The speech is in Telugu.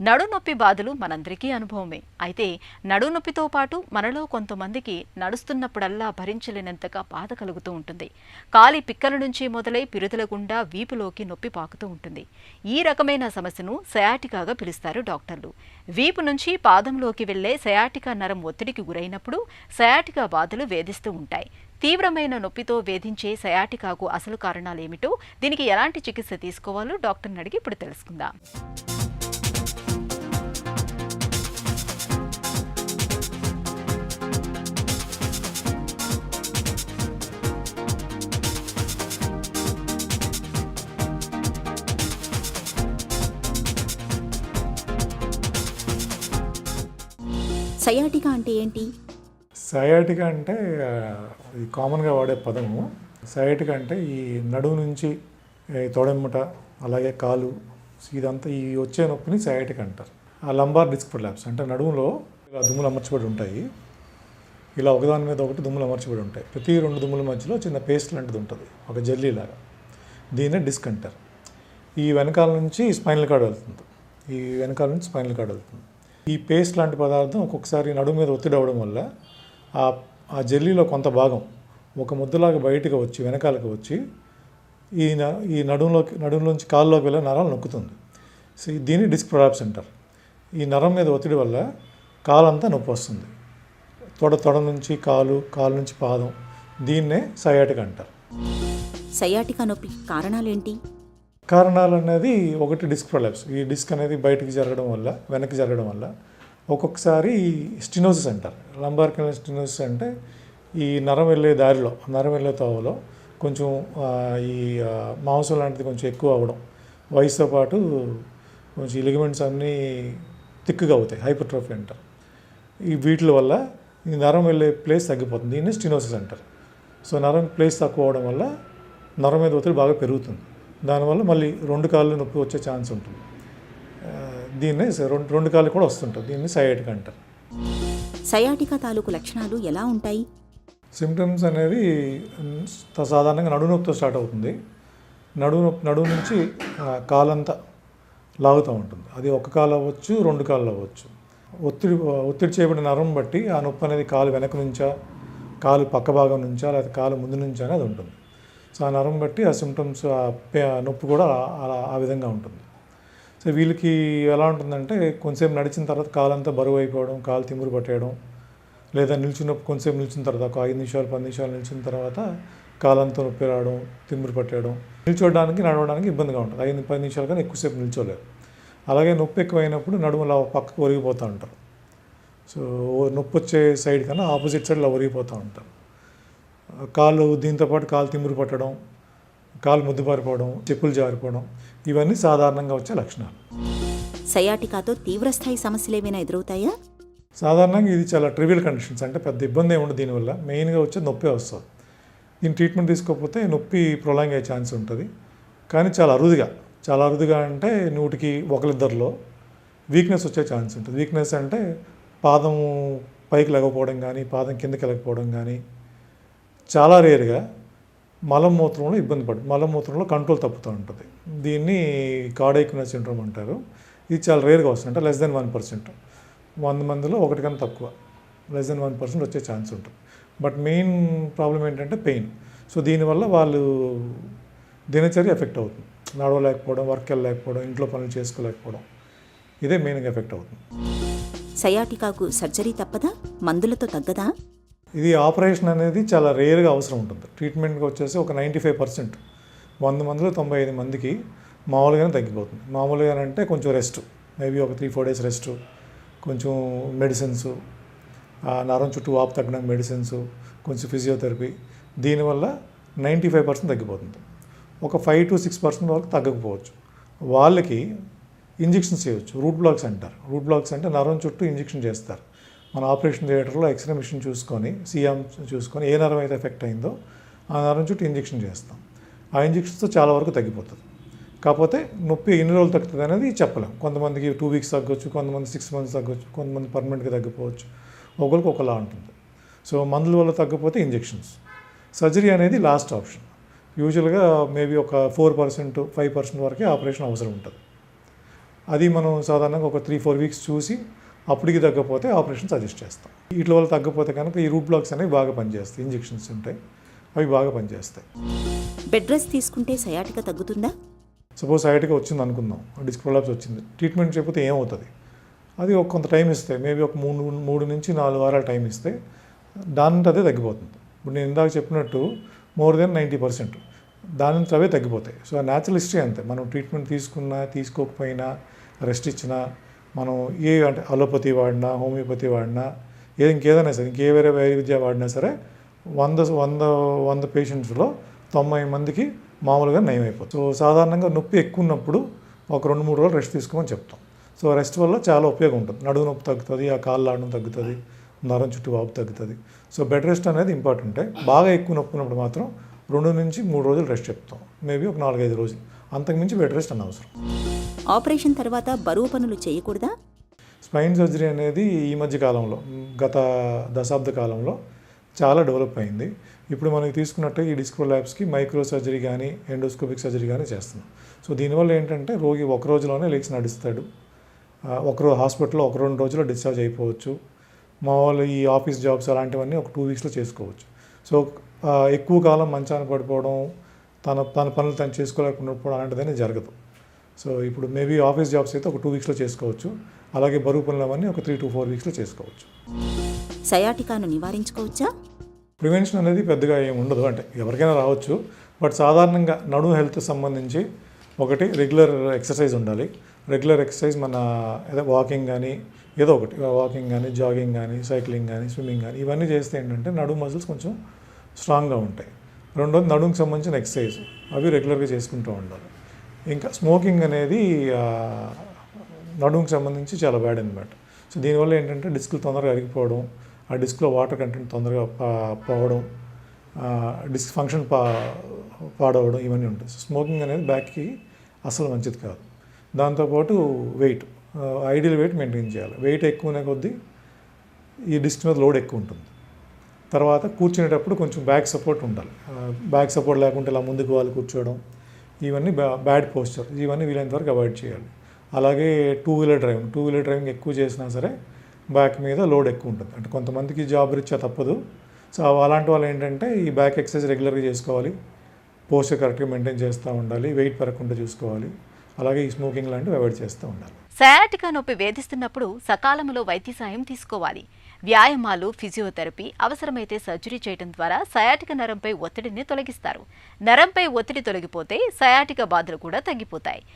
నడునొప్పి బాధలు మనందరికీ అనుభవమే. అయితే నడునొప్పితో పాటు మనలో కొంతమందికి నడుస్తున్నప్పుడల్లా భరించలేనంతగా బాధ కలుగుతూ ఉంటుంది. కాలి పిక్కల నుంచి మొదలై పిరుదల గుండా వీపులోకి నొప్పి పాకుతూ ఉంటుంది. ఈ రకమైన సమస్యను సయాటికాగా పిలుస్తారు డాక్టర్లు. వీపు నుంచి పాదంలోకి వెళ్ళే సయాటికా నరం ఒత్తిడికి గురైనప్పుడు సయాటికా బాధలు వేధిస్తూ ఉంటాయి. తీవ్రమైన నొప్పితో వేధించే సయాటికాకు అసలు కారణాలేమిటో దీనికి ఎలాంటి చికిత్స తీసుకోవాలో డాక్టర్ని అడిగి ఇప్పుడు తెలుసుకుందాం. సయాటికా అంటే ఏంటి? సయాటిక అంటే ఇది కామన్గా వాడే పదము. సయాటిక అంటే ఈ నడుము నుంచి ఈ తొడెమ్మట అలాగే కాలు ఇదంతా ఈ వచ్చే నొప్పిని సయాటిక అంటారు. ఆ లంబార్ డిస్క్ ప్రొలాప్స్ అంటే నడుములో ఇలా దుమ్ములు అమర్చబడి ఉంటాయి. ఇలా ఒకదాని మీద ఒకటి దుమ్ములు అమర్చబడి ఉంటాయి. ప్రతి రెండు దుమ్ముల మధ్యలో చిన్న పేస్ట్ లాంటిది ఉంటుంది. ఒక జల్లీ లాగా. దీన్నే డిస్క్ అంటారు. ఈ వెనకాల నుంచి స్పైనల్ కార్డ్ వెళ్తుంది. ఈ వెనకాల నుంచి స్పైనల్ కార్డ్ వెళ్తుంది. ఈ పేస్ట్ లాంటి పదార్థం ఒక్కొక్కసారి నడుము మీద ఒత్తిడి అవ్వడం వల్ల ఆ ఆ జెల్లీలో కొంత భాగం ఒక ముద్దలాగా బయటకు వచ్చి వెనకాలకు వచ్చి ఈ న ఈ నడుములోకి నడుములోంచి కాల్లోకి వెళ్ళే నరాలు నొక్కుతుంది. సో దీన్ని డిస్క్ ప్రొలాప్స్ అంటారు. ఈ నరం మీద ఒత్తిడి వల్ల కాలంతా నొప్పి వస్తుంది. తొడ తొడ నుంచి కాలు కాలు నుంచి పాదం దీన్నే సయాటిక అంటారు. సహయాటిక నొప్పి కారణాలు కారణాలేంటి? కారణాలు అనేది ఒకటి డిస్క్ ప్రొలాప్స్. ఈ డిస్క్ అనేది బయటికి జరగడం వల్ల వెనక్కి జరగడం వల్ల ఒక్కొక్కసారి స్టినోసిస్ అంటారు. లంబార్ కెనల్ స్టినోసిస్ అంటే ఈ నరం వెళ్ళే దారిలో నరం వెళ్ళే తోవలో కొంచెం ఈ మాంసం లాంటిది కొంచెం ఎక్కువ అవ్వడం. వయసుతో పాటు కొంచెం లిగమెంట్స్ అన్నీ థిక్గా అవుతాయి. హైపర్ట్రోఫీ అంటారు. ఈ వీటి వల్ల ఈ నరం వెళ్ళే ప్లేస్ తగ్గిపోతుంది. దీన్ని స్టినోసిస్ అంటారు. సో నరం ప్లేస్ తక్కువ అవడం వల్ల నరం మీద ఒత్తిడి బాగా పెరుగుతుంది. దానివల్ల మళ్ళీ రెండు కాళ్ళు నొప్పి వచ్చే ఛాన్స్ ఉంటుంది. దీన్నే రెండు రెండు కాళ్ళు కూడా వస్తుంటుంది దీన్ని సయాటిక్ అంటారు. సయాటికా తాలూకు లక్షణాలు ఎలా ఉంటాయి? సిమ్టమ్స్ అనేది సాధారణంగా నడుము నొప్పితో స్టార్ట్ అవుతుంది. నొప్పి నడుము నుంచి కాలంతా లాగుతూ ఉంటుంది. అది ఒక కాలు అవ్వచ్చు రెండు కాళ్ళు అవ్వచ్చు. ఒత్తిడి ఒత్తిడి చేయబడిన నరం బట్టి ఆ నొప్పి అనేది కాలు వెనక నుంచా కాలు పక్క భాగం నుంచా లేదా కాలు ముందు నుంచా అనేది ఉంటుంది. సో ఆ నరం బట్టి ఆ సిమ్టమ్స్ ఆ పే- నొప్పి కూడా అలా ఆ విధంగా ఉంటుంది. సో వీళ్ళకి ఎలా ఉంటుందంటే కొంచెంసేపు నడిచిన తర్వాత కాలంతా బరువు అయిపోవడం కాలు తిమ్మురు పట్టేయడం లేదా నిల్చున్నప్పుడు కొంచెంసేపు నిల్చిన తర్వాత ఒక ఐదు నిమిషాలు పది నిమిషాలు నిల్చిన తర్వాత కాలంతో నొప్పి రావడం తిమ్మురు పట్టేయడం నిల్చోడానికి నడవడానికి ఇబ్బందిగా ఉంటుంది. ఐదు పది నిమిషాలు కానీ ఎక్కువసేపు నిల్చోలేరు. అలాగే నొప్పి ఎక్కువైనప్పుడు నడుములా పక్కకు ఒరిగిపోతూ ఉంటారు. సో నొప్పి వచ్చే సైడ్ కన్నా ఆపోజిట్ సైడ్లో ఒరిగిపోతూ ఉంటారు. కాళ్ళు దీంతోపాటు కాలు తిమ్మిరి పట్టడం కాలు ముద్దుబారిపోవడం చెప్పులు జారిపోవడం ఇవన్నీ సాధారణంగా వచ్చే లక్షణాలు. సయాటికాతో తీవ్రస్థాయి సమస్యలేమైనా ఎదురవుతాయా? సాధారణంగా ఇది చాలా ట్రివియల్ కండిషన్స్ అంటే పెద్ద ఇబ్బంది ఏమి ఉండదు దీనివల్ల. మెయిన్గా వచ్చే నొప్పి వస్తుంది. దీని ట్రీట్మెంట్ తీసుకోకపోతే నొప్పి ప్రొలాంగ్ అయ్యే ఛాన్స్ ఉంటుంది. కానీ చాలా అరుదుగా చాలా అరుదుగా అంటే నూటికి ఒకరిద్దరిలో వీక్నెస్ వచ్చే ఛాన్స్ ఉంటుంది. వీక్నెస్ అంటే పాదం పైకి లేకపోవడం కానీ పాదం కిందకి వెళ్ళకపోవడం కానీ చాలా రేర్గా మలమూత్రంలో ఇబ్బంది పడు మలమూత్రంలో కంట్రోల్ తప్పుతూ ఉంటుంది. దీన్ని కార్డైకున సిండ్రోమ్ అంటారు. ఇది చాలా రేర్గా వస్తుంది. అంటే లెస్ దెన్ వన్ పర్సెంట్. వంద మందిలో ఒకటి కన్నా తక్కువ. లెస్ దెన్ వన్ పర్సెంట్ వచ్చే ఛాన్స్ ఉంటుంది. బట్ మెయిన్ ప్రాబ్లం ఏంటంటే పెయిన్. సో దీనివల్ల వాళ్ళు దినచర్య ఎఫెక్ట్ అవుతుంది. నడవలేకపోవడం వర్క్ వెళ్ళలేకపోవడం ఇంట్లో పనులు చేసుకోలేకపోవడం. ఇదే మెయిన్గా ఎఫెక్ట్ అవుతుంది. సయాటికాకు సర్జరీ తప్పదా? మందులతో తగ్గదా? ఇది ఆపరేషన్ అనేది చాలా రేర్గా అవసరం ఉంటుంది. ట్రీట్మెంట్కి వచ్చేసి ఒక నైంటీ ఫైవ్ పర్సెంట్ వంద మందిలో తొంభై ఐదు మందికి మామూలుగానే తగ్గిపోతుంది. మామూలుగా అంటే కొంచెం రెస్ట్ మేబీ ఒక త్రీ ఫోర్ డేస్ రెస్ట్ కొంచెం మెడిసిన్స్ ఆ నరం చుట్టూ వాపు తగ్గడానికి మెడిసిన్స్ కొంచెం ఫిజియోథెరపీ దీనివల్ల నైంటీ ఫైవ్ పర్సెంట్ తగ్గిపోతుంది. ఒక ఫైవ్ టు సిక్స్ పర్సెంట్ వరకు తగ్గకపోవచ్చు. వాళ్ళకి ఇంజెక్షన్స్ చేయవచ్చు రూట్ బ్లాక్స్ అంటారు. రూట్ బ్లాక్స్ అంటే నరం చుట్టూ ఇంజెక్షన్ చేస్తారు. మన ఆపరేషన్ థియేటర్లో ఎక్స్రే మిషన్ చూసుకొని సిఎం చూసుకొని ఏ నరం అయితే ఎఫెక్ట్ అయిందో ఆ నరం చుట్టూ ఇంజెక్షన్ చేస్తాం. ఆ ఇంజెక్షన్స్తో చాలా వరకు తగ్గిపోతుంది. కాకపోతే నొప్పి ఎన్ని రోజులు తగ్గుతుంది అనేది చెప్పలేం. కొంతమందికి టూ వీక్స్ తగ్గొచ్చు కొంతమంది సిక్స్ మంత్స్ తగ్గొచ్చు కొంతమంది పర్మనెంట్గా తగ్గిపోవచ్చు. ఒకరికి ఒకలా ఉంటుంది. సో మందుల వల్ల తగ్గిపోతే ఇంజెక్షన్స్. సర్జరీ అనేది లాస్ట్ ఆప్షన్ యూజువల్గా మేబీ ఒక ఫోర్ పర్సెంట్ ఫైవ్ పర్సెంట్ వరకే ఆపరేషన్ అవసరం ఉంటుంది. అది మనం సాధారణంగా ఒక త్రీ ఫోర్ వీక్స్ చూసి అప్పటికి తగ్గకపోతే ఆపరేషన్ సజెస్ట్ చేస్తాం. వీటి వల్ల తగ్గకపోతే కనుక ఈ రూట్ బ్లాక్స్ అనేవి బాగా పనిచేస్తాయి. ఇంజెక్షన్స్ ఉంటాయి. అవి బాగా పనిచేస్తాయి. బెడ్ రెస్ట్ తీసుకుంటే సయాటిక తగ్గుతుందా? సపోజ్ సైడ్గా వచ్చింది అనుకుందాం. డిస్క్ ప్రొలాప్స్ వచ్చింది. ట్రీట్మెంట్ చేయకపోతే ఏమవుతుంది? అది ఒక కొంత టైం ఇస్తే మేబీ ఒక మూడు మూడు నుంచి నాలుగు వారాల టైం ఇస్తే దాని అదే తగ్గిపోతుంది. ఇప్పుడు నేను ఇందాక చెప్పినట్టు మోర్ దెన్ నైంటీ పర్సెంట్. దాని నుంచి అవే తగ్గిపోతాయి. సో న్యాచురల్ హిస్టరీ అంతే. మనం ట్రీట్మెంట్ తీసుకున్నా తీసుకోకపోయినా రెస్ట్ ఇచ్చినా మనం ఏ అంటే అలోపతి వాడినా హోమియోపతి వాడినా ఏది ఇంకేదైనా సరే ఇంకే వేరే వైవిద్య వాడినా సరే వంద వంద వంద పేషెంట్స్లో తొంభై మందికి మామూలుగా నయం అయిపోతుంది సో సాధారణంగా నొప్పి ఎక్కువ ఉన్నప్పుడు ఒక రెండు మూడు రోజులు రెస్ట్ తీసుకోమని చెప్తాం. సో రెస్ట్ వల్ల చాలా ఉపయోగం ఉంటుంది. నడుము నొప్పి తగ్గుతుంది ఆ కాళ్ళు ఆడడం తగ్గుతుంది నరం చుట్టూ వాపు తగ్గుతుంది. సో బెడ్ రెస్ట్ అనేది ఇంపార్టెంటే. బాగా ఎక్కువ నొప్పి ఉన్నప్పుడు మాత్రం రెండు నుంచి మూడు రోజులు రెస్ట్ చెప్తాం. మేబీ ఒక నాలుగైదు రోజులు. అంతకుమించి బెడ్ రెస్ట్ అనవసరం. ఆపరేషన్ తర్వాత బరువు పనులు చేయకూడదా? స్పైన్ సర్జరీ అనేది ఈ మధ్య కాలంలో గత దశాబ్ద కాలంలో చాలా డెవలప్ అయింది. ఇప్పుడు మనకి తీసుకున్నట్టు ఈ డిస్క్రో ల్యాబ్స్కి మైక్రో సర్జరీ కానీ ఎండోస్కోపిక్ సర్జరీ కానీ చేస్తున్నాం. సో దీనివల్ల ఏంటంటే రోగి ఒక రోజులోనే లేచి నడుస్తాడు. ఒకరోజు హాస్పిటల్లో ఒక రెండు రోజుల్లో డిశ్చార్జ్ అయిపోవచ్చు. మామూలు ఈ ఆఫీస్ జాబ్స్ అలాంటివన్నీ ఒక టూ వీక్స్లో చేసుకోవచ్చు. సో ఎక్కువ కాలం మంచాన పడిపోవడం తన తన పనులు తను చేసుకోలేకుండా పోవడం అలాంటిదనే జరగదు. సో ఇప్పుడు మేబీ ఆఫీస్ జాబ్స్ అయితే ఒక టూ వీక్స్లో చేసుకోవచ్చు. అలాగే బరువు పనులు అవన్నీ ఒక త్రీ టు ఫోర్ వీక్స్లో చేసుకోవచ్చు. సయాటికాను నివారించుకోవచ్చా? ప్రివెన్షన్ అనేది పెద్దగా ఏమి ఉండదు. అంటే ఎవరికైనా రావచ్చు. బట్ సాధారణంగా నడుము హెల్త్ సంబంధించి ఒకటి రెగ్యులర్ ఎక్సర్సైజ్ ఉండాలి. రెగ్యులర్ ఎక్సర్సైజ్ మన ఏదో వాకింగ్ కానీ ఏదో ఒకటి. వాకింగ్ కానీ జాగింగ్ కానీ సైక్లింగ్ కానీ స్విమ్మింగ్ కానీ ఇవన్నీ చేస్తే ఏంటంటే నడుము మజిల్స్ కొంచెం స్ట్రాంగ్గా ఉంటాయి. రెండోది నడుముకి సంబంధించిన ఎక్సర్సైజ్. అవి రెగ్యులర్గా చేసుకుంటూ ఉండాలి. ఇంకా స్మోకింగ్ అనేది నడుముకి సంబంధించి చాలా బ్యాడ్ అనమాట సో దీనివల్ల ఏంటంటే డిస్క్లు తొందరగా అరిగిపోవడం ఆ డిస్క్లో వాటర్ కంటెంట్ తొందరగా పోవడం డిస్క్ ఫంక్షన్ పా పాడవడం ఇవన్నీ ఉంటాయి. సో స్మోకింగ్ అనేది బ్యాక్కి అసలు మంచిది కాదు. దాంతోపాటు వెయిట్ ఐడియల్ వెయిట్ మెయింటైన్ చేయాలి. వెయిట్ ఎక్కువనే కొద్దీ ఈ డిస్క్ మీద లోడ్ ఎక్కువ ఉంటుంది. తర్వాత కూర్చునేటప్పుడు కొంచెం బ్యాక్ సపోర్ట్ ఉండాలి. బ్యాక్ సపోర్ట్ లేకుంటే ఇలా ముందుకు వాళ్ళు కూర్చోవడం ఇవన్నీ బ్యా బ్యాడ్ పోస్చర్ ఇవన్నీ వీలైనంత వరకు అవాయిడ్ చేయాలి. అలాగే two wheeler driving. Two wheeler driving ఎక్కువ చేసినా సరే బ్యాక్ మీద లోడ్ ఎక్కువ ఉంటుంది. అంటే కొంతమందికి జాబ్ రీత్యా తప్పదు. సో అలాంటి వాళ్ళు ఏంటంటే ఈ బ్యాక్ ఎక్సర్సైజ్ రెగ్యులర్గా చేసుకోవాలి. పోస్చర్ కరెక్ట్గా మెయింటైన్ చేస్తూ ఉండాలి. వెయిట్ పెరగకుండా చూసుకోవాలి. అలాగే ఈ స్మోకింగ్ లాంటివి అవాయిడ్ చేస్తూ ఉండాలి. సయాటికా నొప్పి వేధిస్తున్నప్పుడు సకాలంలో వైద్య సాయం తీసుకోవాలి. వ్యాయామాలు ఫిజియోథెరపీ అవసరమైతే సర్జరీ చేయడం ద్వారా సయాటిక నరంపై ఒత్తిడిని తొలగిస్తారు. నరంపై ఒత్తిడి తొలగిపోతే సయాటిక బాధలు కూడా తగ్గిపోతాయి.